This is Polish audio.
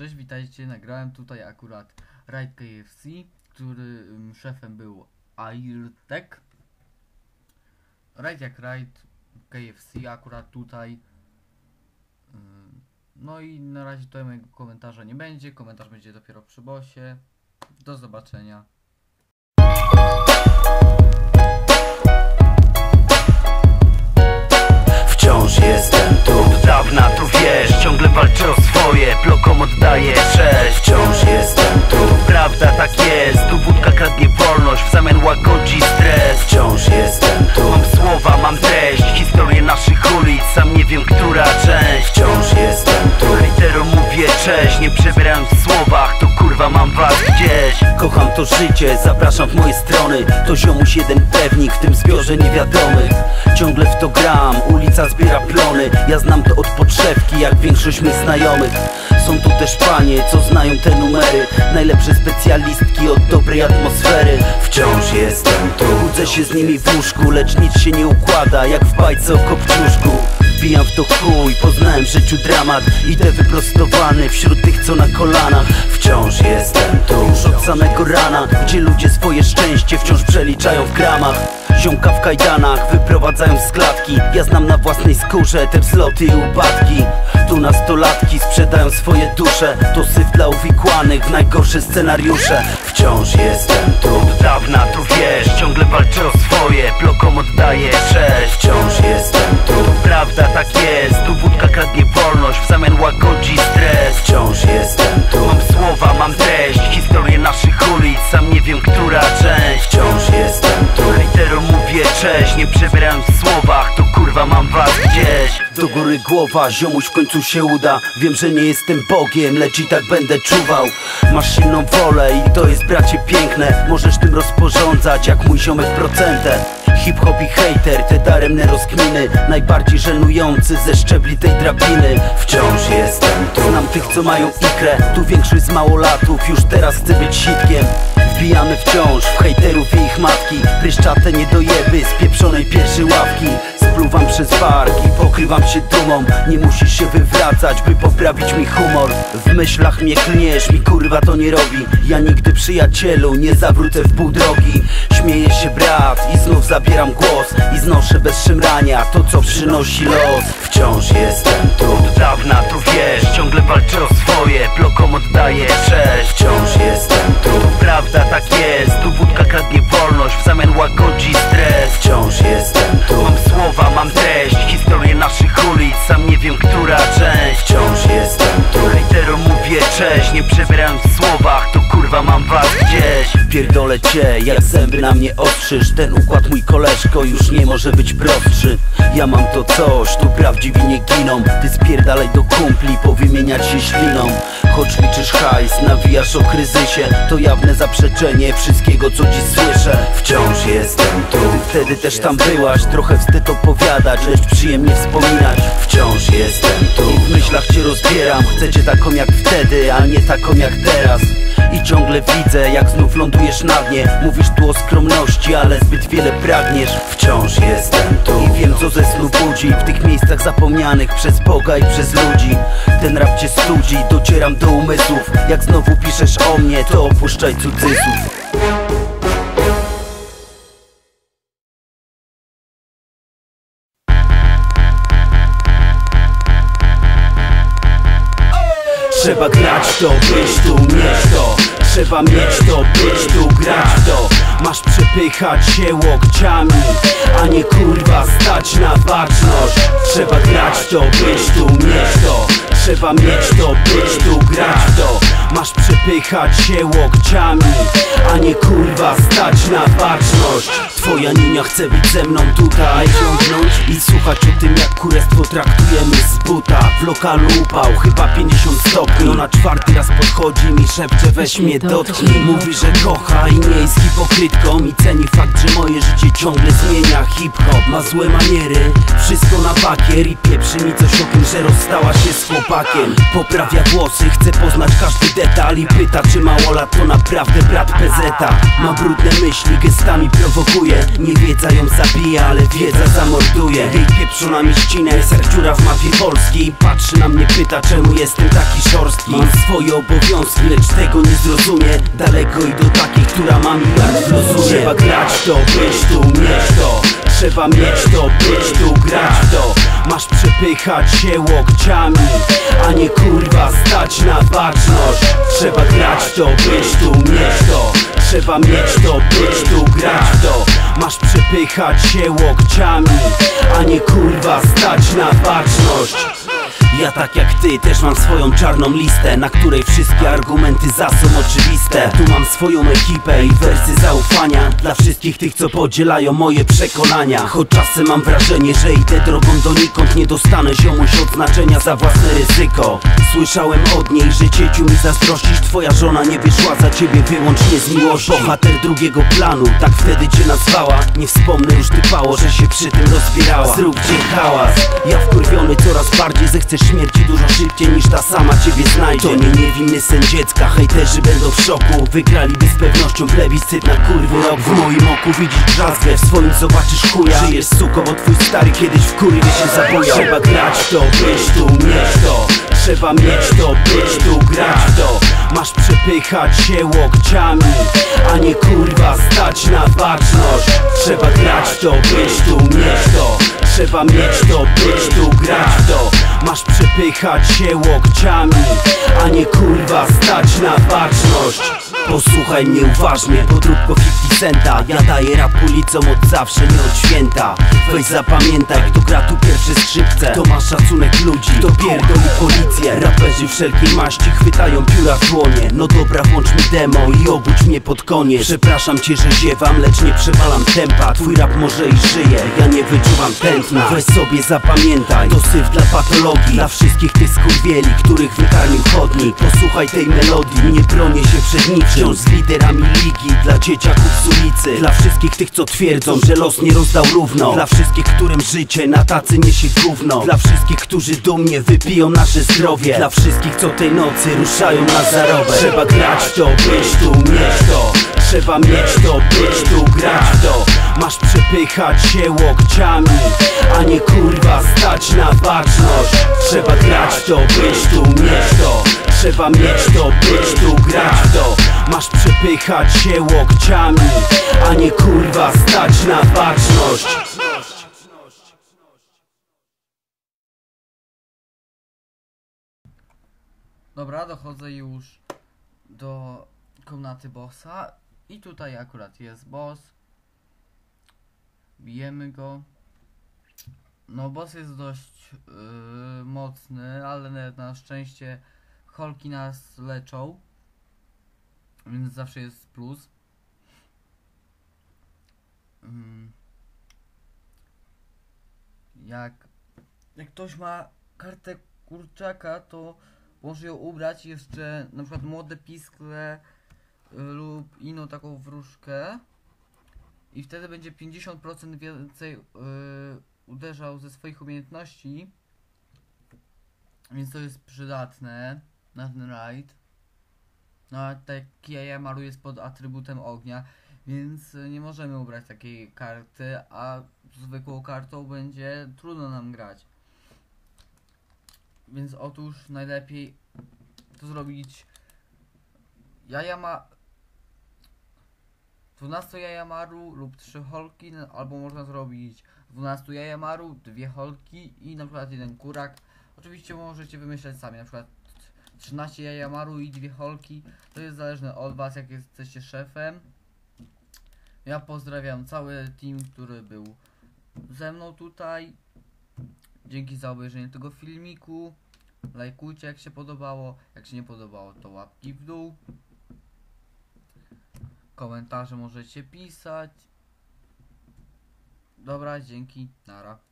cześć, witajcie. Nagrałem tutaj akurat Raid KFC, który szefem był Airtek. Raid jak Raid KFC akurat tutaj. No i na razie tutaj mojego komentarza nie będzie. Komentarz będzie dopiero przy bosie. Do zobaczenia. Wciąż jestem tu Od dawna tu wiesz, ciągle walczę o swoje Blokom oddaję cześć. Wciąż jestem tu. Prawda tak jest, tu wódka kradnie wolność W zamian łagodzi stres. Wciąż jestem tu. Mam słowa, mam treść Historię naszych ulic, sam nie wiem która część. Wciąż jestem tu. Hejterom mówię cześć, nie przebierając w słowach To kurwa mam was gdzieś. Kocham to życie, zapraszam w moje strony To ziomuś jeden pewnik w tym zbiorze niewiadomych Ciągle w to gram, ulica zbiera plony Ja znam to od podszewki, jak większość mych znajomych. Są tu też panie, co znają te numery. Najlepsze specjalistki od dobrej atmosfery. Wciąż jestem tu. Budzę się z nimi w łóżku, lecz nic się nie układa Jak w bajce o kopciuszku Wbijam w to chuj, poznałem w życiu dramat Idę wyprostowany wśród tych co na kolanach. Wciąż jestem tu Już od samego rana Gdzie ludzie swoje szczęście wciąż przeliczają w gramach. Ziomka w kajdanach wyprowadzają z klatki. Ja znam na własnej skórze te wzloty i upadki sprzedają swoje dusze To syf dla uwikłanych w najgorsze scenariusze. Wciąż jestem tu Od dawna tu wiesz, ciągle walczę o swoje Blokom oddaję cześć Wciąż jestem tu Prawda tak jest, tu wódka kradnie wolność W zamian łagodzi stres. Wciąż jestem ziomuś w końcu się uda. Wiem, że nie jestem Bogiem, lecz i tak będę czuwał. Masz silną wolę i to jest bracie piękne. Możesz tym rozporządzać jak mój ziomek procentem Hip-hop i hater, te daremne rozkminy. Najbardziej żenujący ze szczebli tej drabiny. Wciąż jestem tu. Znam tych co mają ikrę. Tu większość z małolatów już teraz chce być sitkiem Wbijamy wciąż w hejterów i ich matki. Pryszczate niedojeby z pieprzonej pierwszej ławki przez bark pokrywam się dumą. Nie musisz się wywracać, by poprawić mi humor. W myślach mnie klniesz, mi kurwa to nie robi. Ja nigdy przyjacielu nie zawrócę w pół drogi. Śmieje się brat i znów zabieram głos I znoszę bez szemrania to co przynosi los. Wciąż jestem tu Od dawna tu wiesz, ciągle walczę o swoje Blokom oddaję cześć. Wciąż jestem tu Prawda tak jest, tu wódka kradnie wolność W zamian łagodzi stres Wciąż jestem tu. Mam słowa, mam treść Historię naszych ulic, sam nie wiem która część. Wciąż jestem tu. Hejterom mówię cześć, nie przebierając w słowach. To kurwa mam was gdzieś. Pierdolę cię, jak zęby na mnie ostrzysz Ten układ mój koleżko już nie może być prostszy. Ja mam to coś, tu prawdziwi nie giną. Ty spierdalaj do kumpli, powymieniać się śliną Choć liczysz hajs, nawijasz o kryzysie To jawne zaprzeczenie wszystkiego co dziś słyszę. Wciąż jestem tu. Wtedy też tam byłaś, trochę wstyd opowiadać Lecz przyjemnie wspominać. Wciąż jestem tu. I w myślach cię rozbieram Chcecie taką jak wtedy, a nie taką jak teraz ciągle widzę, jak znów lądujesz na dnie. Mówisz tu o skromności, ale zbyt wiele pragniesz. Wciąż jestem tu. I wiem co ze snu budzi. W tych miejscach zapomnianych przez Boga i przez ludzi. Ten rap cię studzi, docieram do umysłów. Jak znowu piszesz o mnie, to opuszczaj cudzysłów. Trzeba grać to, być tu, to Trzeba mieć to, być tu, grać to. Masz przepychać się łokciami A nie kurwa stać na baczność. Trzeba grać to, być tu, mieć to. Trzeba mieć to, być tu, grać to. Masz przepychać się łokciami A nie kurwa stać na baczność. Twoja ninia chce być ze mną tutaj. Ciągnąć i słuchać o tym jak kurestwo traktujemy W lokalu upał, chyba 50 stopni. No na czwarty raz podchodzi mi szepcze weź mnie dotknij Mówi, że kocha i nie jest hipokrytką I ceni fakt, że moje życie ciągle zmienia. Hip-hop ma złe maniery, wszystko na bakier I pieprzy mi coś o tym, że rozstała się z chłopakiem. Poprawia włosy, chce poznać każdy detal I pyta, czy małolat to naprawdę brat PZ Ma brudne myśli, gestami prowokuje. Niewiedza ją zabija, ale wiedza zamorduje. Jej pieprzona mieścina jest jak dziura w mapie Polski patrzy na mnie, pyta, czemu jestem taki szorstki? Mam swoje obowiązki, lecz tego nie zrozumie. Daleko i do takiej, która ma miliard w luzumie Trzeba grać to, być tu, mieć to. Trzeba mieć to, być tu, grać to. Masz przepychać się łokciami A nie kurwa stać na baczność. Trzeba grać to, być tu, mieć to. Trzeba mieć to, być tu, grać to. Masz przepychać się łokciami A nie kurwa stać na baczność ja tak jak ty też mam swoją czarną listę Na której wszystkie argumenty za są oczywiste. Tu mam swoją ekipę i wersy zaufania Dla wszystkich tych co podzielają moje przekonania. Choć czasem mam wrażenie, że idę drogą donikąd Nie dostanę ziomuś odznaczenia za własne ryzyko. Słyszałem od niej, że cieciu mi zazdrościsz Twoja żona nie wyszła za ciebie wyłącznie z miłości. Bohater drugiego planu, tak wtedy cię nazwała. Nie wspomnę już typało, że się przy tym rozbierała. Zróbcie hałas, ja wkurwiony coraz bardziej Zechcę śmierci dużo szybciej niż ta sama ciebie znajdzie. To nie niewinny sen dziecka, hejterzy będą w szoku. Wygraliby z pewnością plebiscyt na kurwy rok W moim oku widzisz drzazgę, w swoim zobaczysz chuja. Żyjesz suko, bo twój stary kiedyś w kurwie się zaboja Trzeba grać to, być tu, mieć to. Trzeba mieć to, być tu, grać w to. Masz przepychać się łokciami A nie kurwa stać na baczność. Trzeba grać to, być tu, mieć to. Trzeba mieć to, być tu, grać w to. Masz przepychać się łokciami A nie kurwa stać na baczność Posłuchaj mnie uważnie, podróbko 50 centa. Ja daję rap ulicom od zawsze, nie od święta. Weź zapamiętaj, kto gra tu pierwsze skrzypce. To ma szacunek ludzi, to pierdoli policję. Raperzy wszelkiej maści chwytają pióra w dłonie. No dobra, włącz mi demo i obudź mnie pod koniec. Przepraszam cię, że ziewam, lecz nie przewalam tempa. Twój rap może i żyje, ja nie wyczuwam tętna. Weź sobie zapamiętaj, to syf dla patologii. Dla wszystkich tych skurwieli, których wykarmił chodnik. Posłuchaj tej melodii, nie bronię się przed niczym Z liderami ligi, dla dzieciaków z ulicy. Dla wszystkich tych, co twierdzą, że los nie rozdał równo. Dla wszystkich, którym życie na tacy niesie gówno. Dla wszystkich, którzy dumnie wypiją nasze zdrowie. Dla wszystkich, co tej nocy ruszają na zarobek. Trzeba grać to, być tu, mieć to. Trzeba mieć to, być tu, grać to. Masz przepychać się łokciami A nie kurwa stać na baczność. Trzeba grać to, być tu, mieć to Trzeba mieć to, być tu, grać w to Masz przepychać się łokciami A nie kurwa stać na baczność Dobra, dochodzę już do komnaty bossa i tutaj akurat jest boss. Bijemy go. No boss jest dość yy, mocny, ale na szczęście holki nas leczą. Więc zawsze jest plus. Ym. Jak, jak ktoś ma kartę kurczaka, to może ją ubrać jeszcze na przykład młode piskle y, lub inną taką wróżkę i wtedy będzie 50% więcej y, uderzał ze swoich umiejętności więc to jest przydatne na ten raid no a taki Yamaru jest pod atrybutem ognia więc nie możemy ubrać takiej karty a zwykłą kartą będzie trudno nam grać. Więc otóż najlepiej to zrobić. Jaja ma 12 jajamaru lub 3 holki, no, albo można zrobić 12 jajamaru, 2 holki i na przykład jeden kurak. Oczywiście możecie wymyślać sami, na przykład 13 jajamaru i 2 holki. To jest zależne od was, jak jesteście szefem. Ja pozdrawiam cały team, który był ze mną tutaj. Dzięki za obejrzenie tego filmiku. Lajkujcie jak się podobało. Jak się nie podobało, to łapki w dół. Komentarze możecie pisać. Dobra, dzięki. Nara.